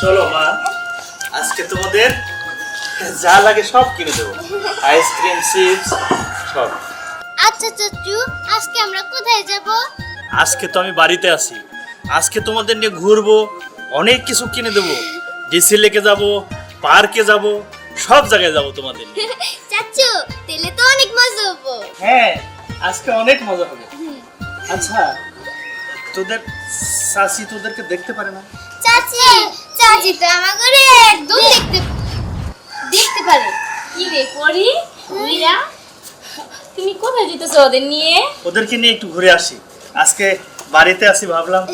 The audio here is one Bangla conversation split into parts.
চলো মা। আজকে তোমাদের যা লাগে সব কিনে দেবো। আইসক্রিম চিপস সব। আচ্ছা চাচু আজকে আমরা কোথায় যাব? আজকে তো আমি বাড়িতে আছি। আজকে তোমাদের নিয়ে ঘুরবো অনেক কিছু কিনে দেবো। ডিসি লেকে যাব পার্কে যাব সব জায়গায় যাব তোমাদের চাচু তেলে তো অনেক মজা হব। হ্যাঁ আজকে অনেক মজা হবে। আচ্ছা তোদের সাসি তোদেরকে দেখতে পারে না? চাচি চাচি তো একদম দেখতে দেখতে পারে কি রে করি বুইরা তুমি কোথায় যেতেছো ওদের নিয়ে? ওদেরকে নিয়ে একটু ঘুরে আসি। আজকে বাড়িতে আসি ভাবলাম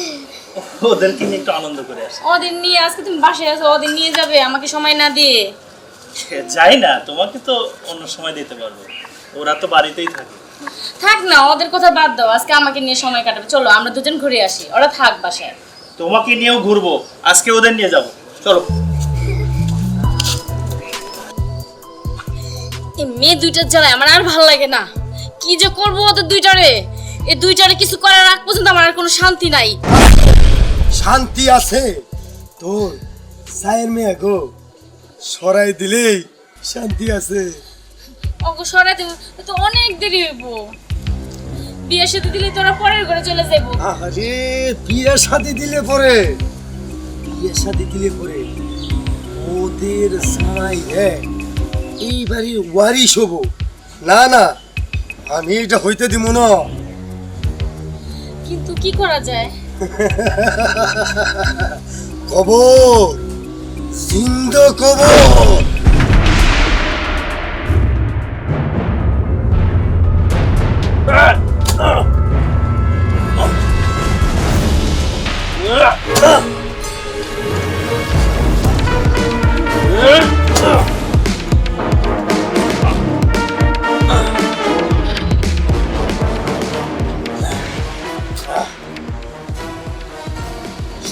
ওদেরকে নিয়ে একটু আনন্দ করে আসি। ওদের নিয়ে আজকে তুমি বাসায় আছো ওদের নিয়ে যাবে আমাকে সময় না দিয়ে। যাই না তোমাকে তো অন্য সময় দিতে পারব। ওরা তো বাড়িতেই থাকে। থাক না ওদের কথা বাদ দাও আজকে আমাকে নিয়ে সময় কাটাবে। চলো আমরা দুজন ঘুরে আসি ওরা থাক বাসায়। তোমাকে নিয়েও ঘুরবো। আজকে ওদের নিয়ে যাব। চলো। এই মেয়ে দুইটার জ্বালায় আমার আর ভালো লাগে না। কি যে করব ওদের দুইটারে? এই দুইটারে কিছু করার আগ পর্যন্ত আমার আর কোনো শান্তি নাই। শান্তি আছে? তোর সায়ের মেয়ে গো। সরাই দিলেই শান্তি আছে। ওকে সরাতে তো অনেক দেরি হইব। বিয়ের সাথে দিলে তোরা পরের ঘরে চলে যাব। আরে বিয়ে শাদি দিলে পরে? বিয়ে শাদি দিলে পরে? ওদের সাই হ্যাঁ এই বাড়ির ওয়ারিশ হব। না না আমি এটা হইতে দিব না। কিন্তু কি করা যায়? কবর জিন্দ কবর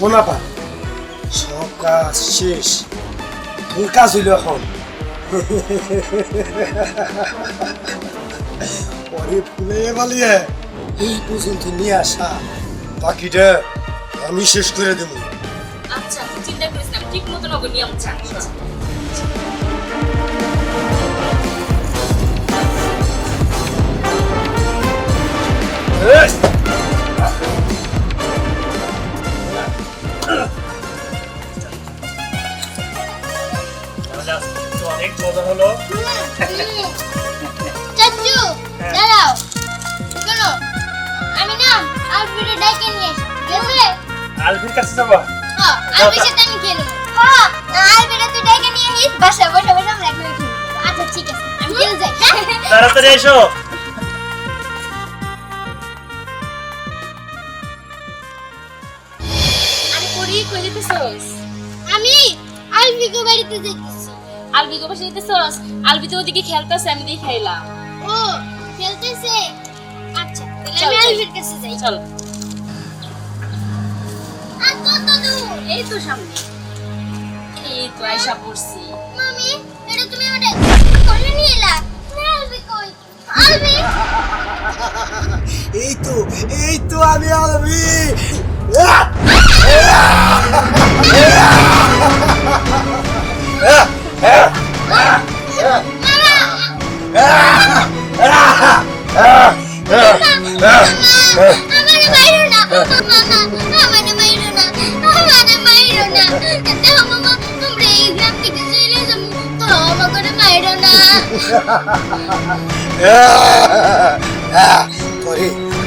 শোনা পা সব কাজ শেষ। তোর কাজ হইল এখন। পরে ফুলে বালিয়ে এই পর্যন্ত নিয়ে আসা। বাকিটা আমি শেষ করে দেবো। আচ্ছা চিন্তা করিস না ঠিক মতো নগর নিয়ম তাড়াতাড়ি এসো। আমি করি কই যেতেছস? আমি আলফিকে বাড়িতে আলবি গো যেতেছস? আলবি তো ওদিকে খেলতেছে আমি দেখে খাইলাম ও খেলতেছে? আচ্ছা তাহলে আমি চল। আলফির কাছে যাই। চল। আর কত দূর? এই তো সামনে। এই তো আয়সা পড়ছি। এই তো এই তো আমি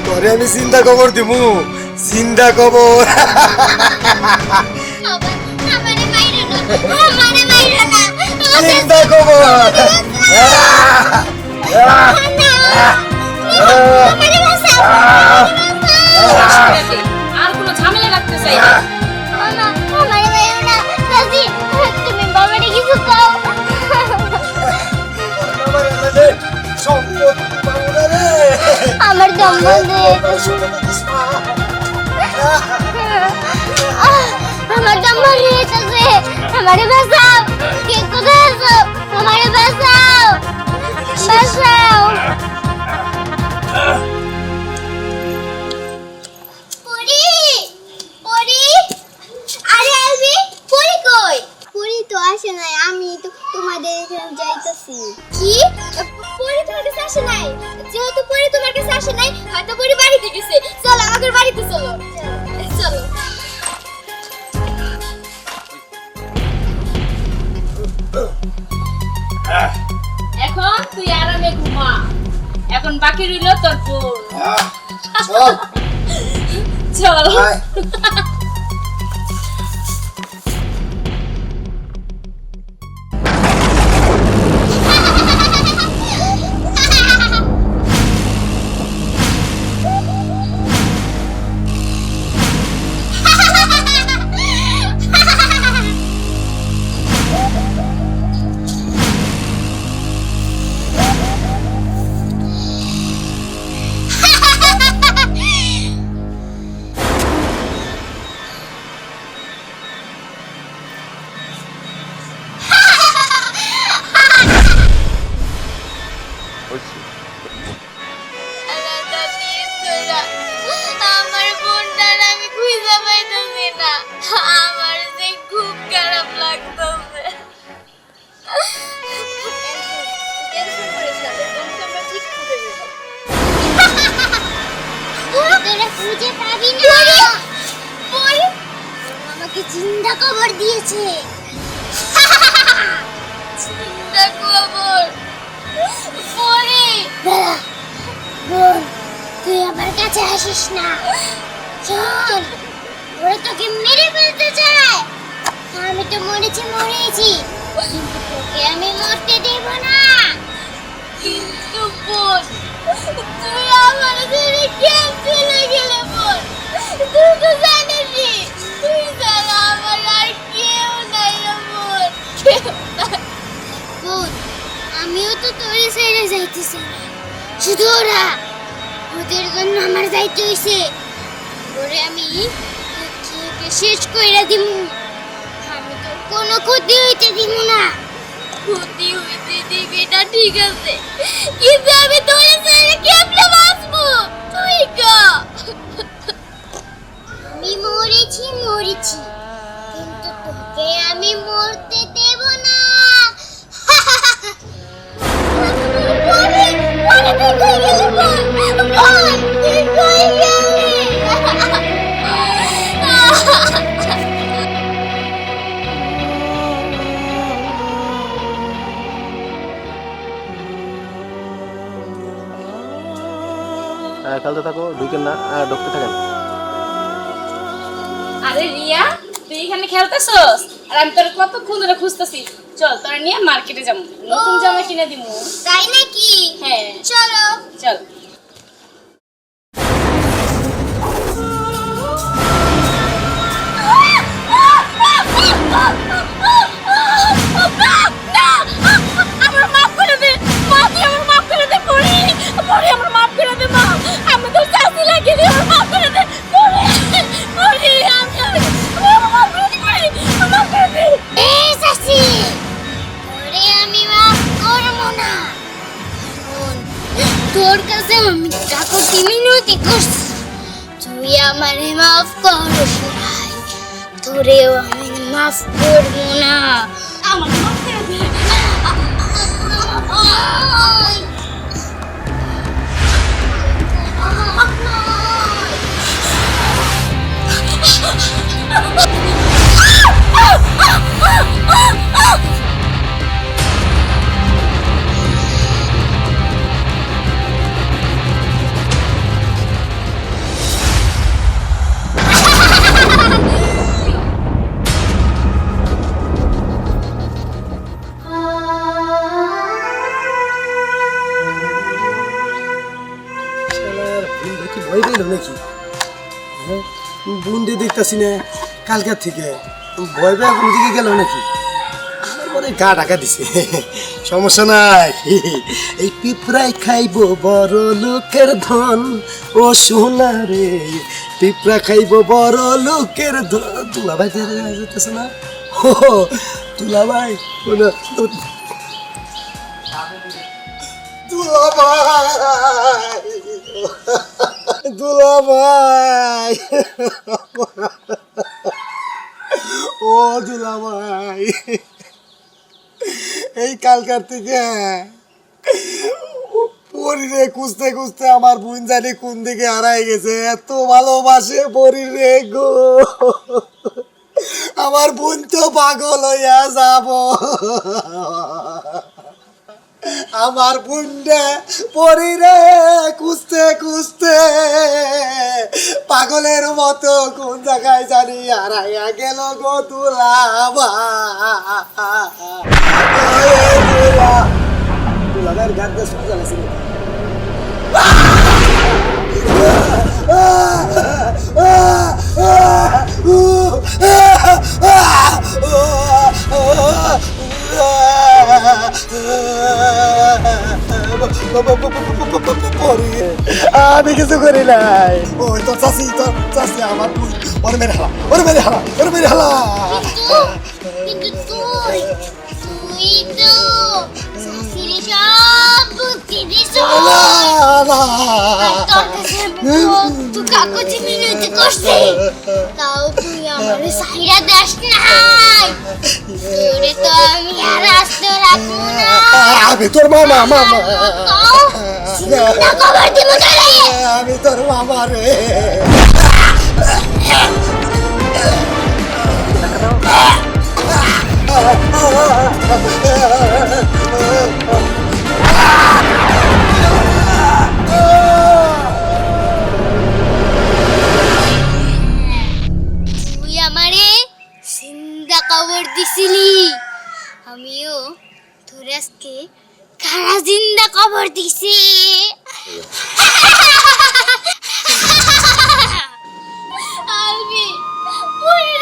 আলবি আমারে মাইরো না মামা আমারে মাইরো না আমারে মাইরো না দেখো মামা তোমরা এই গ্রাম থেকে চলে যাব তো আমাকে মাইরো না পরে পরে আমি চিন্তা খবর দিব চিন্তা খবর চিন্তা খবর আর কোনো ঝামেলা রাখতে চাই বন্ধ আমার জাম্মা নিয়ে এসেছে আমারে বাঁচাও কে কোথায় বাকি রইল তোর বোন। চল। চল। খবর পরে বোন তুই আমার কাছে আসিস না। চল ওরা তোকে মেরে ফেলতে চায়। আমিও তো তোরে ছেড়ে যাইতেছি শুধু ওরা ওদের জন্য আমার যাইতে হইছে ওরে আমি শেষ কইরা দিব আমি তো কোনো ক্ষতি হইতে দিব না ক্ষতি হইতে দিবি না ঠিক আছে কিন্তু আমি তোরে ছেড়ে কেমনে বাঁচবো তুই কা আমি মরেছি মরেছি কিন্তু তোকে আমি মরতে দেব না খেলতে থাকো ঢুকেন না আর ঢুকতে থাকেন। আরে রিয়া তুই এখানে খেলতেছস? আর আমি তোর কতক্ষণ ধরে খুঁজতেছি? চল তোরা নিয়ে মার্কেটে যাব। নতুন জামা কিনে দিমু তাই নাকি? হ্যাঁ। চলো। চল। আমার মাফ করে দে। মা তুই আমার মাফ করে দে পড়ি। পড়ি আমার মাফ করে দে মা। তোর কাছে আমি কাকুতি মিনতি করছি। তুই আমারে মাফ কর ভাই তোরেও আমি মাফ করব না। আমার মাফ করে দে। শালার দেখতাছি না কালকার থেকে ভয় পেয়ে কোন দিকে গেল নাকি? গা ঢাকা দিছে। সমস্যা নাই। এই পিঁপড়াই খাইব, বড় লোকের ধন। ও সোনা রে, পিঁপড়া খাইব, বড় লোকের ধ- দুলাভাই যেতেছে না? ও দুলাভাই ওনা দুলাভাই দুলাভাই ও দুলাভাই এই কালকার থেকে পরিরে খুঁজতে খুঁজতে আমার বোন জানি কোন দিকে হারাই গেছে। এত ভালোবাসে পরিরে গো। আমার বোন তো পাগল হইয়া যাব। আমার বুনডে পরিরে পাগলের মতো কোন জায়গায় জানি হারাইয়া গেল গো তুলা জ্বালাছিল আমি কিছু করি নাই। ওই তো চাষি তো চাষি আমার তুই ওর মেরে হালা ওর মেরে হালা ওর মেরে হালা। তোরে আমি তোর মামা মামা। আমি তোর মামা রে। আমারে চিন্তা খবর দিছিলি। আমিও তোর আজকে খারা জিন্দা খবর দিছি। হয়ে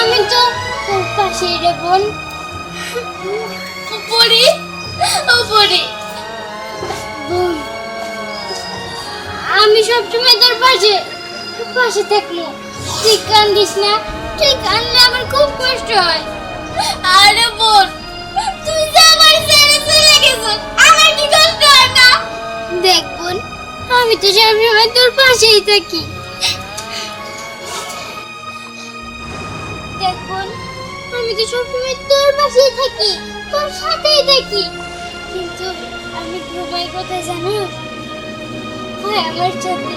আমি তো তোর পাশে রে বোন। পরি ও পরি। বোন আমি সবসময় তোর পাশে পাশে থাকব। তুই কান্দিস না, তুই কান্দলে আমার খুব কষ্ট হয়। আরে বোন, তুই যে আমার ছেড়ে চলে গেছিস, আমার কি কষ্ট হয় না? দেখ বোন, আমি তো সবসময় তোর পাশেই থাকি। আমি তো সবসময় তোর পাশেই থাকি, তোর সাথেই থাকি। কিন্তু আমি ঘুমাই কোথায় জানো? হয় আমার সাথে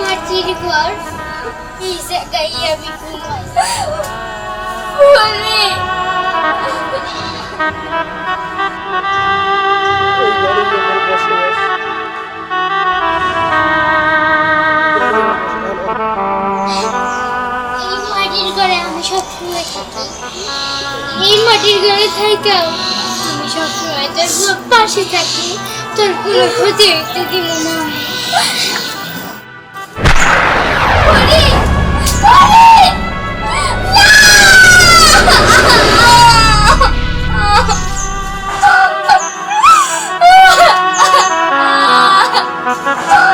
মাটির ঘর এই জায়গায় আমি ঘুমাই পরি এই এই মাটির ঘরে থাকাও তুমি সবসময় তোর পাশে থাকি তোর কোনো ক্ষতি হইতে দিব না আমি Ah!